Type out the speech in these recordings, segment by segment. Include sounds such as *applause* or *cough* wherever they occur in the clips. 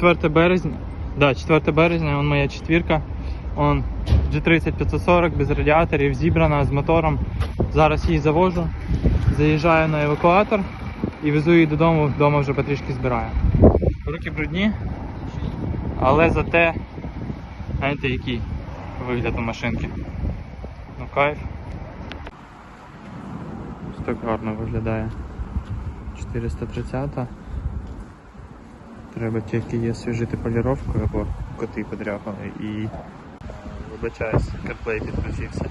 4 березня. Да, 4 березня, он моя четвірка. Он G30 540 без радіаторів, зібрана з мотором. Зараз її завожу, заїжджаю на евакуатор і везу її додому, вдома вже потрішки збираю. Руки брудні, але зате, знаєте, який вигляд у машинки. Ну кайф. Ось так гарно виглядає. 430. Треба тільки її освіжити поліровкою, або коти подряпали і вибачаюсь, CarPlay підключився.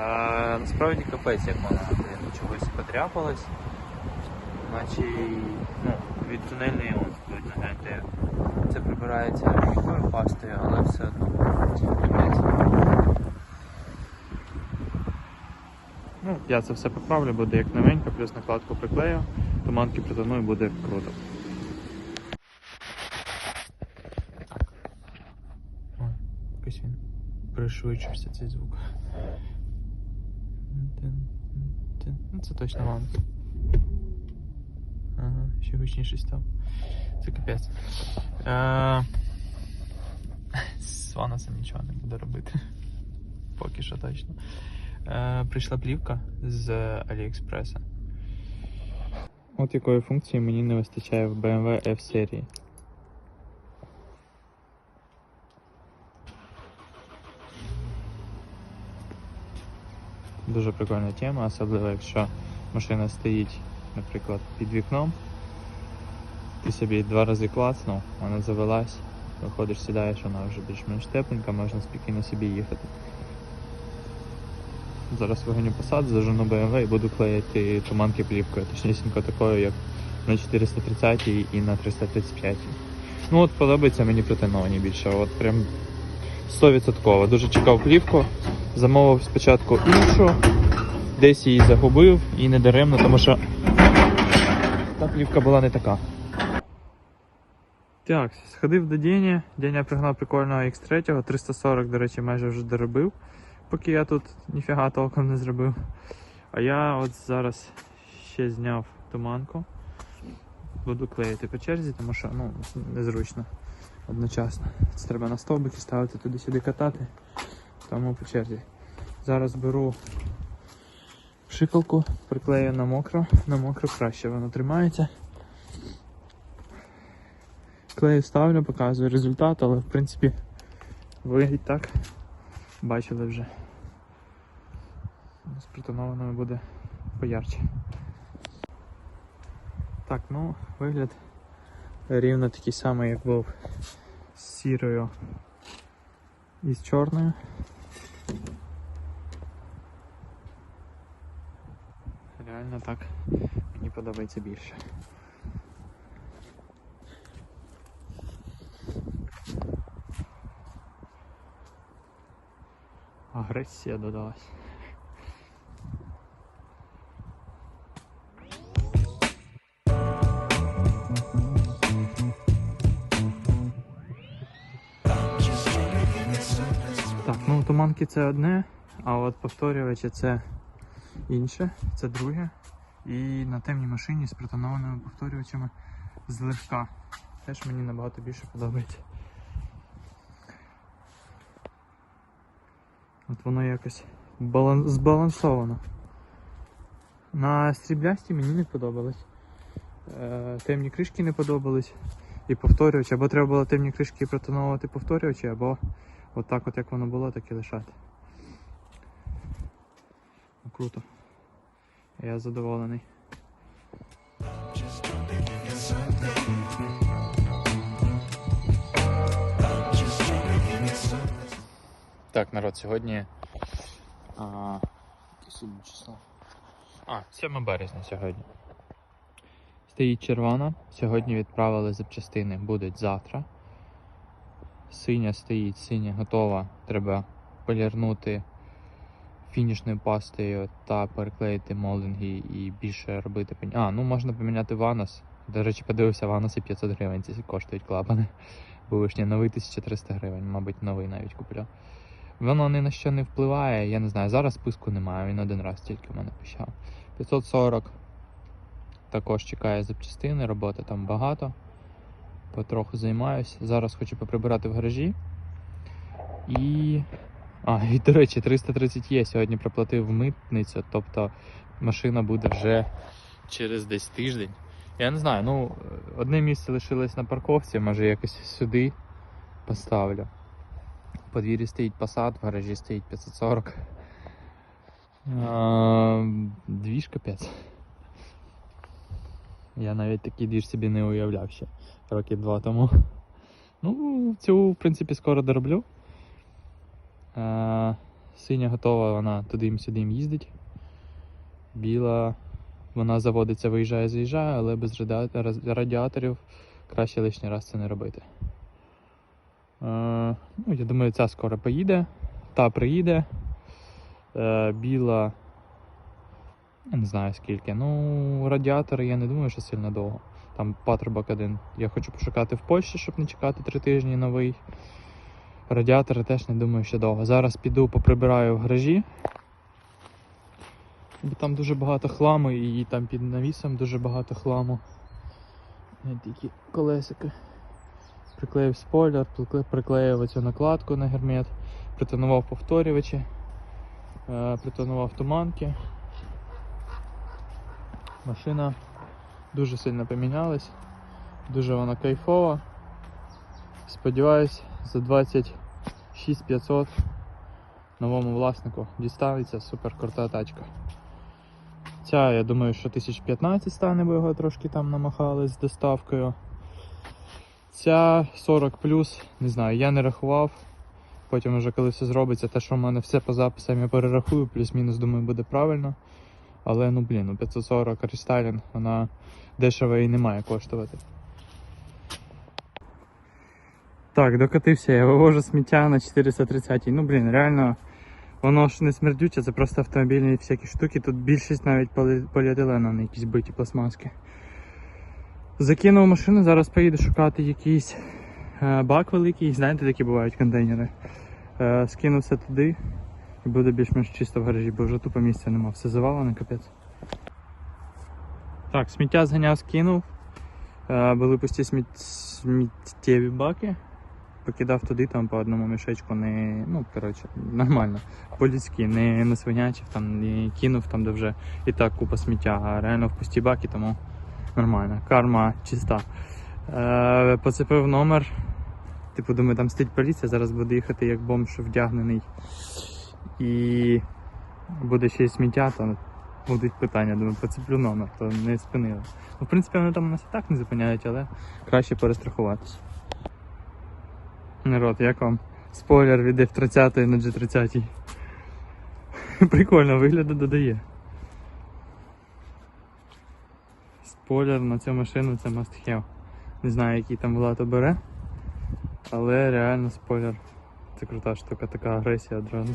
А, насправді капець як вона чогось подряпалась. Наче ну, від тунельної видно. Це прибирається рідкою пастою, але все одно. Ну, я це все поправлю, буде як новенько, плюс накладку приклею, туманки притону і буде круто. Ой, якось він пришвидшився цей звук. Ну, це точно вам. Ага, ще гучніше став. Це капець. Е, З ваносом нічого не буду робити. Поки що точно. Е, Прийшла плівка з Аліекспреса. От якої функції мені не вистачає в BMW F Дуже прикольна тема, особливо якщо машина стоїть, наприклад, під вікном. Ти собі два рази клацнув, вона завелась, виходиш, сідаєш, вона вже більш-менш тепленька, можна спокійно собі їхати. Зараз вигоню посад, зажену BMW і буду клеїти туманки плівкою, точнісінько такою, як на 430 і на 335. Ну от подобається мені притоновані більше. От прям 100%. Дуже чекав плівку. Замовив спочатку іншу, десь її загубив і не даремно, тому що та плівка була не така. Так, сходив до Дені. Деня пригнав прикольного X3, 340, до речі, майже вже доробив, поки я тут ніфіга толком не зробив. А я от зараз ще зняв туманку. Буду клеїти по черзі, тому що ну, незручно одночасно. Це треба на стовбики ставити, туди-сюди катати. Тому по черзі. Зараз беру пшикалку, приклею на мокро, на мокро краще воно тримається. Клею ставлю, показую результат, але в принципі ви так бачили вже. З притонованою буде поярче. Так, ну, вигляд рівно такий самий, як був з сірою і з чорною. Реально так мені подобається більше. Агресія додалась. Ну це одне, а от повторювачі це інше, це друге. І на темній машині з притонованими повторювачами злегка. Теж мені набагато більше подобається. От воно якось балан... збалансовано. На стріблясті мені не подобалось. Е, темні кришки не подобались. І повторювачі. Або треба було темні кришки протоновувати повторювачі, або от от як воно було, так і лишати. Ну, круто. Я задоволений. Так, народ, сьогодні. А, сьогодні число? А, 7 березня сьогодні. Стоїть червона. Сьогодні відправили запчастини, будуть завтра. Синя стоїть, синя готова. Треба полірнути фінішною пастою та переклеїти молдинги і більше робити. А, ну можна поміняти ванос. До речі, подивився, ваноси 500 гривень. Ці коштують клапани. *laughs* Вишня новий 1300 гривень, мабуть, новий навіть куплю. Воно ні на що не впливає, я не знаю. Зараз списку немає, він один раз тільки в мене пищав. 540 також чекає запчастини, роботи там багато. Потроху займаюся. Зараз хочу поприбирати в гаражі. І. А, і до речі, 330 є. Сьогодні проплатив митницю, тобто машина буде вже через десь тиждень. Я не знаю, ну одне місце лишилось на парковці, може якось сюди поставлю. В подвір'ї стоїть Passat, в гаражі стоїть 540. А, Двіж капець. Я навіть такий двіж собі не уявляв ще років два тому. Ну, цю, в принципі, скоро дороблю. А, Синя готова, вона туди-сюди їздить. Біла, вона заводиться, виїжджає, заїжджає, але без радіаторів краще лишній раз це не робити. Е, ну, я думаю, ця скоро поїде, та приїде. Е, біла. Не знаю скільки. Ну, радіатори я не думаю, що сильно довго. Там патрубок один. Я хочу пошукати в Польщі, щоб не чекати три тижні новий. Радіатори теж не думаю, що довго. Зараз піду поприбираю в гаражі. Бо там дуже багато хламу і там під навісом дуже багато хламу. Такі колесики. Приклеїв спойлер, прикле- приклеїв оцю накладку на гермет, притонував повторювачі, е, притонував туманки. Машина дуже сильно помінялась, дуже вона кайфова. Сподіваюсь, за 26 500 новому власнику дістанеться супер крута тачка. Ця, я думаю, що 1015 стане, бо його трошки там намахали з доставкою. Ця 40 не знаю, я не рахував. Потім вже коли все зробиться, те, що в мене все по записам я перерахую, плюс-мінус, думаю, буде правильно. Але ну блін, ну 540 рестайлінг, вона дешево і не має коштувати. Так, докатився, я вивожу сміття на 430 Ну блін, реально, воно ж не смердюче, це просто автомобільні всякі штуки. Тут більшість навіть полі- поліетилена на якісь биті пластмаски. Закинув машину, зараз поїду шукати якийсь е, бак великий, знаєте, такі бувають контейнери. Е, скину туди і буде більш-менш чисто в гаражі, бо вже тупо місця нема. Все завалено, капець. Так, сміття зганяв, скинув. Е, були пусті сміт... сміттєві баки. Покидав туди там по одному мішечку, не. Ну, коротше, нормально. По-людськи, не, не свинячив, там, не кинув там, де вже і так купа сміття, а реально в пусті баки, тому нормально. Карма чиста. Е, поцепив номер. Типу, думаю, там стоїть поліція, зараз буде їхати як бомж вдягнений. І буде ще й сміття, то будуть питання. Думаю, поцеплю номер, то не спинили. Ну, в принципі, вони там нас і так не зупиняють, але краще перестрахуватися. Народ, як вам спойлер від F30 на G30? Прикольно, вигляду додає. Спойлер на цю машину це must have. Не знаю, який там влад обере, але реально спойлер. Це крута штука, така агресія одразу.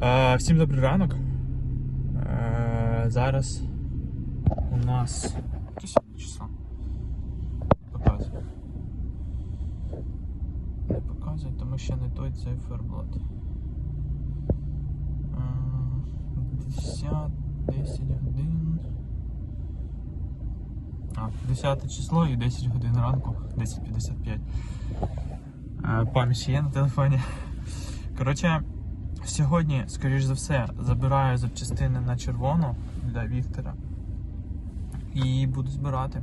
А, всім добрий ранок. А, зараз у нас. Яке сьогодні число? Показує. Не показує, тому що не той циферблат. А, 10, 10 годин. А, 10 число і 10 годин ранку, 10.55. А, Пам'ять є на телефоні. Коротше, сьогодні, скоріш за все, забираю запчастини на червону для Віктора. І буду збирати.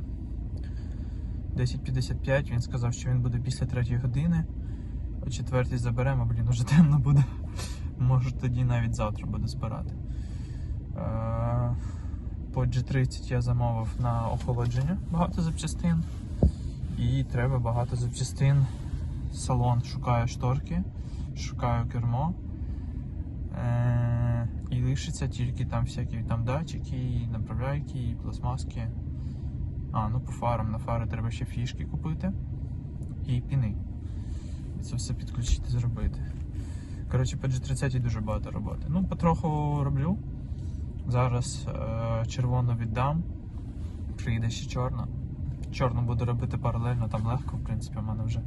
10.55 він сказав, що він буде після 3 години. О 4 заберемо, блін, уже темно буде. Може тоді навіть завтра буде збирати. Е, По G30 я замовив на охолодження багато запчастин. І треба багато запчастин. Салон шукаю шторки, шукаю кермо. Е, і лишиться тільки там всякі там датчики, і направляйки, і пластмаски. А, ну по фарам. На фари треба ще фішки купити і піни. І це все підключити, зробити. Коротше, по G30 дуже багато роботи. Ну, потроху роблю. Зараз е, червону віддам. Приїде ще чорна. чорну буду робити паралельно, там легко, в принципі, у мене вже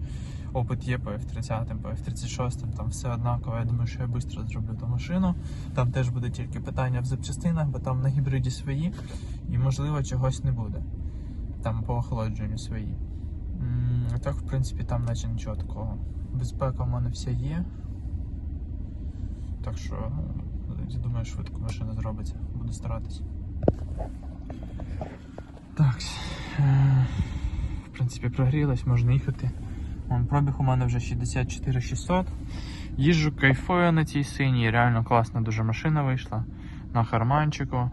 опит є по F30, по F36, там все однаково. Я думаю, що я швидко зроблю ту машину. Там теж буде тільки питання в запчастинах, бо там на гібриді свої, і можливо чогось не буде. Там по охолодженню свої. Так, в принципі, там наче нічого такого. Безпека в мене вся є. Так що, ну, я думаю, швидко машина зробиться. Буду старатися. Так. е, В принципі, прогрілась, можна їхати. Вон, пробіг у мене вже 64 600. Їжджу, кайфую на цій синій. Реально класна дуже машина вийшла. На харманчику,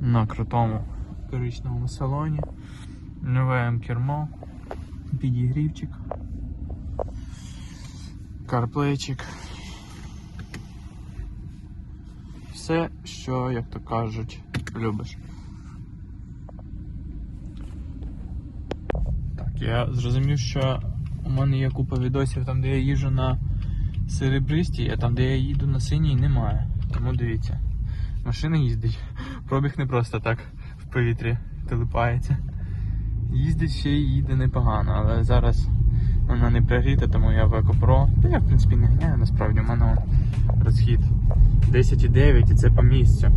на крутому коричневому салоні. Нове кермо, підігрівчик, карплейчик. Все, що, як то кажуть, любиш. Так, я зрозумів, що у мене є купа відосів там, де я їжджу на серебристій, а там, де я їду на синій, немає. Тому дивіться. Машина їздить. Пробіг не просто так в повітрі телепається. Їздить ще й їде непогано, але зараз вона не прогріта, тому я в EcoPro. Та я в принципі не ганяю насправді, у мене розхід 10,9 і це по місцю.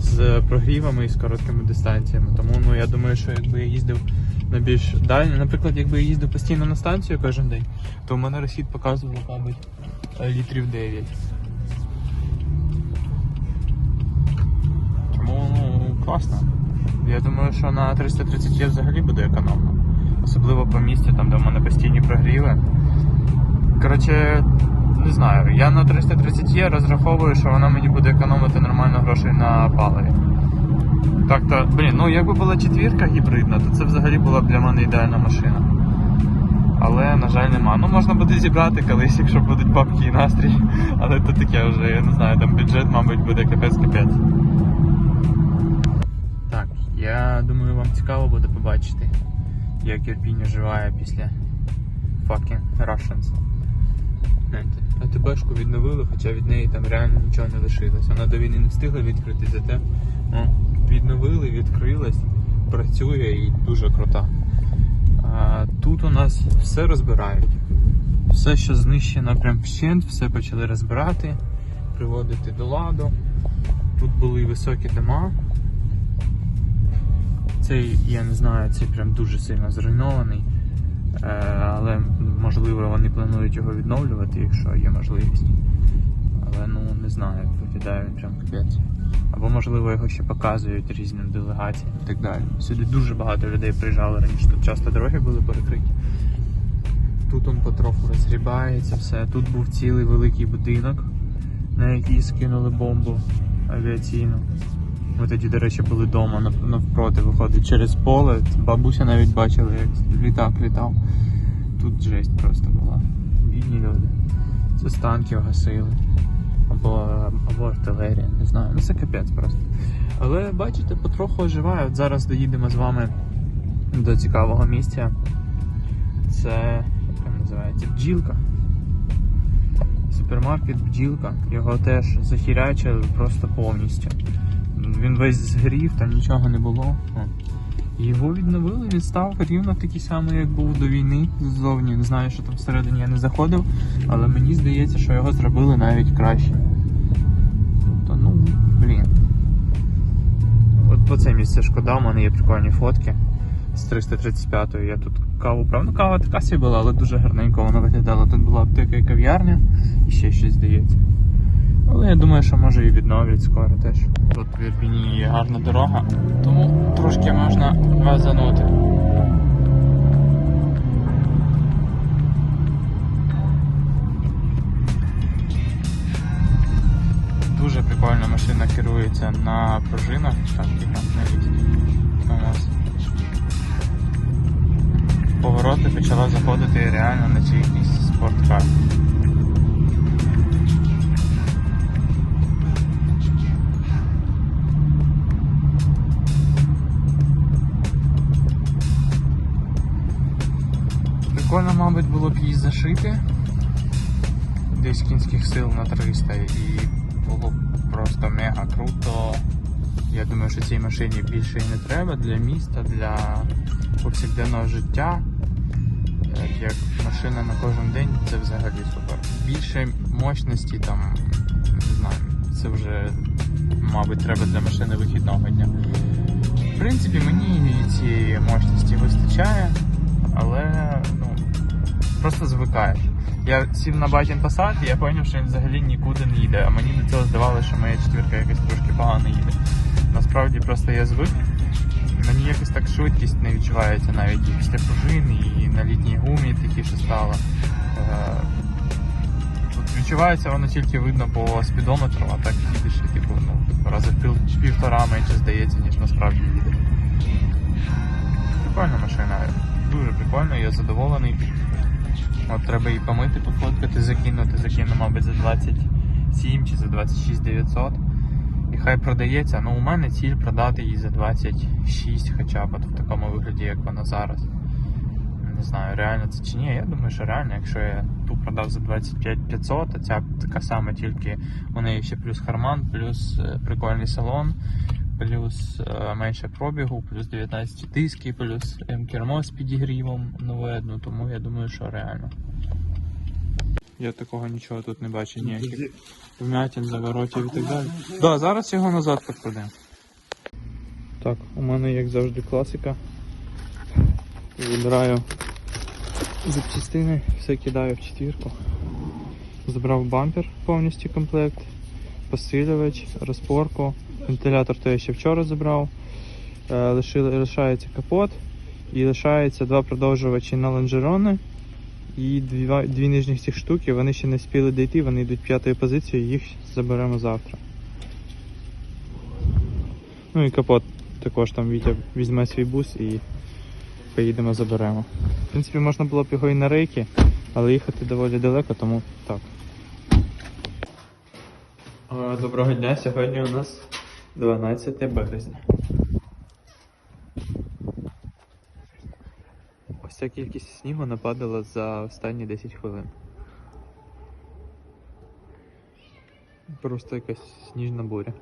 З прогрівами і з короткими дистанціями. Тому ну я думаю, що якби я їздив на більш дальні, наприклад, якби я їздив постійно на станцію кожен день, то в мене розхід показував, мабуть, літрів 9. Тому ну, класно. Я думаю, що на 330 є взагалі буде економно. Особливо по місті, там, де в мене постійні прогріви. Коротше, не знаю, я на 330 є розраховую, що вона мені буде економити нормально грошей на паливі. Так то, блін, ну якби була четвірка гібридна, то це взагалі була б для мене ідеальна машина. Але, на жаль, нема. Ну можна буде зібрати колись, якщо будуть бабки і настрій. *laughs* Але то таке вже, я не знаю, там бюджет, мабуть, буде капець-капець. Так, я думаю, вам цікаво буде побачити, як Ірпінь оживає після fucking Russians. АТБшку відновили, хоча від неї там реально нічого не лишилось. Вона до війни не встигла відкрити, зате ну, відновили, відкрилась, працює і дуже крута. А, тут у нас все розбирають. Все, що знищено прям вщент, все почали розбирати, приводити до ладу. Тут були високі дома. Цей, я не знаю, цей прям дуже сильно зруйнований. Е, але можливо вони планують його відновлювати, якщо є можливість. Але ну не знаю, виглядає він прям капець. Або можливо його ще показують різним делегаціям і так далі. Сюди дуже багато людей приїжджало раніше, тут часто дороги були перекриті. Тут он потроху розгрібається все. Тут був цілий великий будинок, на який скинули бомбу авіаційну. Ми тоді, до речі, були вдома навпроти, виходить через поле. Бабуся навіть бачила, як літак літав. Тут жесть просто була. Бідні люди. Це з танків гасили. Або, або артилерія, не знаю. Ну це капець просто. Але бачите, потроху оживає. От зараз доїдемо з вами до цікавого місця. Це як називається бджілка. Супермаркет бджілка. Його теж захірячили просто повністю. Він весь згорів, там нічого не було. Його відновили, він став рівно такий самий, як був до війни ззовні. Не знаю, що там всередині я не заходив, але мені здається, що його зробили навіть краще. Тобто, ну, блін. От по це місце шкода, у мене є прикольні фотки з 335-ї. Я тут каву брав. Ну, кава така собі була, але дуже гарненько вона виглядала. Тут була аптека і кав'ярня, і ще щось здається. Але я думаю, що може і відновлять скоро теж. Тут в Ірпіні є гарна дорога, тому трошки можна вазанути. Дуже прикольна машина керується на пружинах. Так, і навіть у нас. Повороти почала заходити реально на цей якийсь спорткар. Прикольно, мабуть, було б її зашити десь кінських сил на 300 і було б просто мега круто. Я думаю, що цій машині більше і не треба для міста, для повсякденного життя, як машина на кожен день, це взагалі супер. Більше мощності там, не знаю, це вже, мабуть, треба для машини вихідного дня. В принципі, мені цієї мощності вистачає, але ну, просто звикаєш. Я сів на батін Passat і я зрозумів, що він взагалі нікуди не їде. А мені до цього здавалося, що моя четвірка якась трошки погано їде. Насправді просто я звик. Мені якось так швидкість не відчувається навіть і після пружин, і на літній гумі тихіше стало. Е, Тут відчувається воно тільки видно по спідометру, а так їдеш типу, ну, рази пів- півтора менше здається, ніж насправді їде. Прикольна машина, дуже прикольна, я задоволений. От треба її помити, пофоткати, закинути, закину, мабуть, за 27 чи за 26 900. І хай продається. Ну, у мене ціль продати її за 26 хоча б от в такому вигляді, як вона зараз. Не знаю, реально це чи ні. Я думаю, що реально, якщо я ту продав за 25 500, а ця така сама, тільки у неї ще плюс харман, плюс е, прикольний салон, плюс е, менше пробігу, плюс 19 диски, плюс М-кермо з підігрівом нове, ну тому я думаю, що реально. Я такого нічого тут не бачу, ніяких вмятин, заворотів і так далі. Да, зараз його назад покладемо. Так, у мене як завжди класика. Вибираю запчастини, все кидаю в четвірку. Забрав бампер повністю комплект, посилювач, розпорку, вентилятор то я ще вчора забрав. Е, лишається капот і лишається два продовжувачі на лонжерони. І дві, дві нижніх цих штуки, вони ще не спіли дійти, вони йдуть п'ятою позицією, їх заберемо завтра. Ну і капот також там Вітя візьме свій бус і поїдемо заберемо. В принципі, можна було б його і на рейки, але їхати доволі далеко, тому так. Доброго дня, сьогодні у нас 12 березня. Ось ця кількість снігу нападала за останні 10 хвилин. Просто якась сніжна буря.